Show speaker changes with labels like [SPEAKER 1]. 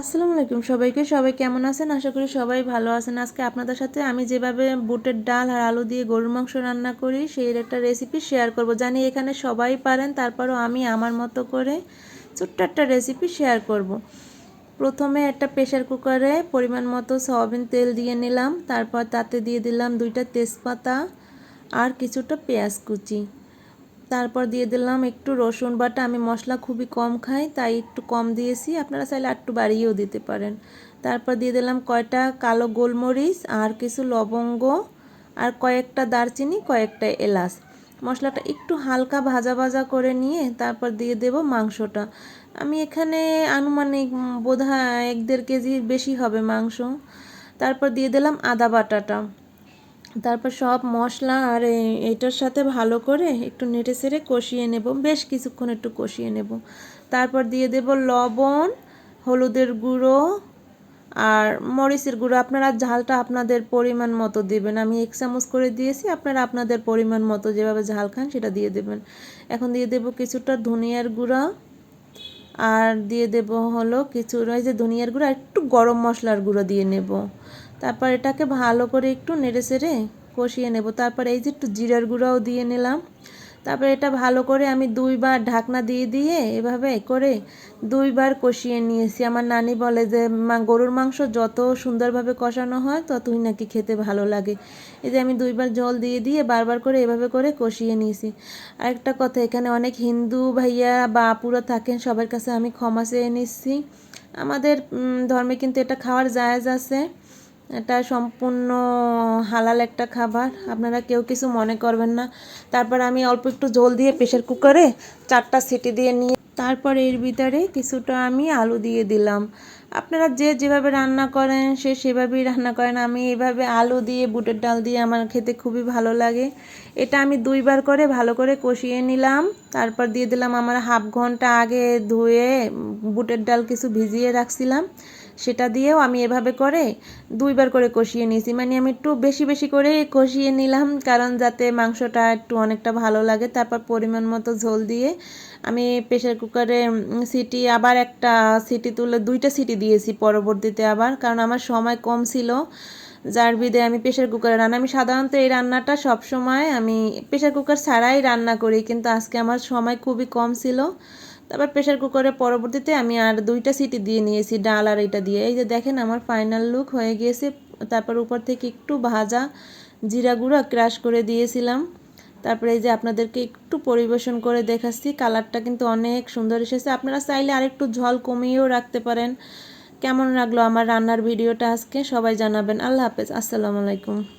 [SPEAKER 1] আসসালামু আলাইকুম সবাইকে। সবাই কেমন আছেন? আশা করি সবাই ভালো আছেন। আজকে আপনাদের সাথে আমি যেভাবে বুটের ডাল আর আলু দিয়ে গরুর মাংস রান্না করি, সেই একটা রেসিপি শেয়ার করব। জানি এখানে সবাই পারেন, তারপরও আমি আমার মতো করে ছোট্ট একটা রেসিপি শেয়ার করব। প্রথমে একটা প্রেশার কুকারে পরিমাণ মতো সয়াবিন তেল দিয়ে নিলাম, তারপর তাতে দিয়ে দিলাম দুইটা তেজপাতা আর কিছুটা পেঁয়াজ কুচি। তারপর দিয়ে দিলাম একটু রসুন বাটা। আমি মশলা খুবই কম খাই, তাই একটু কম দিয়েছি। আপনারা চাইলে একটু বাড়িয়েও দিতে পারেন। তারপর দিয়ে দিলাম কয়টা কালো গোলমরিচ আর কিছু লবঙ্গ আর কয়েকটা দারচিনি, কয়েকটা এলাচ। মশলাটা একটু হালকা ভাজা ভাজা করে নিয়ে তারপর দিয়ে দেব মাংসটা। আমি এখানে আনুমানিক বোধ হয় এক দেড় কেজির বেশি হবে মাংস। তারপর দিয়ে দিলাম আদা বাটাটা। তারপর সব মশলা আর এটার সাথে ভালো করে একটু নেড়ে সেড়ে কষিয়ে নেব। বেশ কিছুক্ষণ একটু কষিয়ে নেব। তারপর দিয়ে দেব লবণ, হলুদের গুঁড়ো আর মরিচের গুঁড়ো। আপনারা ঝালটা আপনাদের পরিমাণ মতো দেবেন। আমি এক চামচ করে দিয়েছি। আপনারা আপনাদের পরিমাণ মতো যেভাবে ঝাল খান সেটা দিয়ে দেবেন। এখন দিয়ে দেব কিছুটা ধনিয়ার গুঁড়া আর দিয়ে দেব হলো কিছু ওই যে ধনিয়ার গুঁড়ো, একটু গরম মশলার গুঁড়ো দিয়ে নেব। তারপর এটাকে ভালো করে একটু নেড়ে সেড়ে কষিয়ে নেব। তারপর এই যে একটু জিরার গুঁড়াও দিয়ে নিলাম। তারপর এটা ভালো করে আমি দুইবার ঢাকনা দিয়ে দিয়ে এভাবে করে দুইবার কষিয়ে নিয়েছি। আমার নানি বলে যে, মা, গরুর মাংস যত সুন্দরভাবে কষানো হয়, ততই নাকি খেতে ভালো লাগে। এই যে আমি দুইবার জল দিয়ে দিয়ে বারবার করে এভাবে করে কষিয়ে নিয়েছি। আরেকটা কথা, এখানে অনেক হিন্দু ভাইয়া বা আপুরা থাকেন, সবার কাছে আমি ক্ষমা চেয়ে নিচ্ছি। আমাদের ধর্মে কিন্তু এটা খাওয়ার জায়েজ আছে। এটা সম্পূর্ণ হালাল একটা খাবার। আপনারা কেউ কিছু মনে করবেন না। তারপর আমি অল্প একটু জল দিয়ে প্রেশার কুকারে চারটা সিটি দিয়ে নিয়ে, তারপর এর ভিতরে কিছুটা আমি আলু দিয়ে দিলাম। আপনারা যে যেভাবে রান্না করেন, সে সেভাবেই রান্না করেন। আমি এভাবে আলু দিয়ে, বুটের ডাল দিয়ে আমার খেতে খুবই ভালো লাগে। এটা আমি দুইবার করে ভালো করে কষিয়ে নিলাম। তারপর দিয়ে দিলাম আমার হাফ ঘণ্টা আগে ধুয়ে বুটের ডাল কিছু ভিজিয়ে রাখছিলাম। সেটা দিয়েও আমি এভাবে করে দুইবার করে কষিয়ে নিয়েছি। মানে আমি একটু বেশি বেশি করে কষিয়ে নিলাম কারণ যাতে মাংসটা একটু অনেকটা ভালো লাগে। তারপর পরিমাণ মতো ঝোল দিয়ে আমি প্রেশার কুকারে সিটি আবার একটা সিটি তুলে, দুইটা সিটি দিয়েছি পরবর্তীতে আবার, কারণ আমার সময় কম ছিল। যার বিদে আমি প্রেশার কুকারে রান্না, আমি সাধারণত এই রান্নাটা সব সময় আমি প্রেশার কুকার ছাড়াই রান্না করি, কিন্তু আজকে আমার সময় খুবই কম ছিল। তারপর প্রেশার কুকারের পরবর্তীতে আমি আর দুইটা সিটি দিয়ে নিয়েছি, ডাল আর এটা দিয়ে। এই যে দেখেন আমার ফাইনাল লুক হয়ে গিয়েছে, তারপর উপর থেকে একটু ভাজা জিরা গুঁড়ো ক্রাশ করে দিয়েছিলাম। তারপরে এই যে আপনাদেরকে একটু পরিবেশন করে দেখাচ্ছি, কালারটা কিন্তু অনেক সুন্দর এসেছে। আপনারা চাইলে আরেকটু ঝল কমিয়েও রাখতে পারেন। কেমন লাগল আমার রান্নার ভিডিওটা আজকে সবাই জানাবেন। আল্লাহ হাফেজ, আসসালামু আলাইকুম।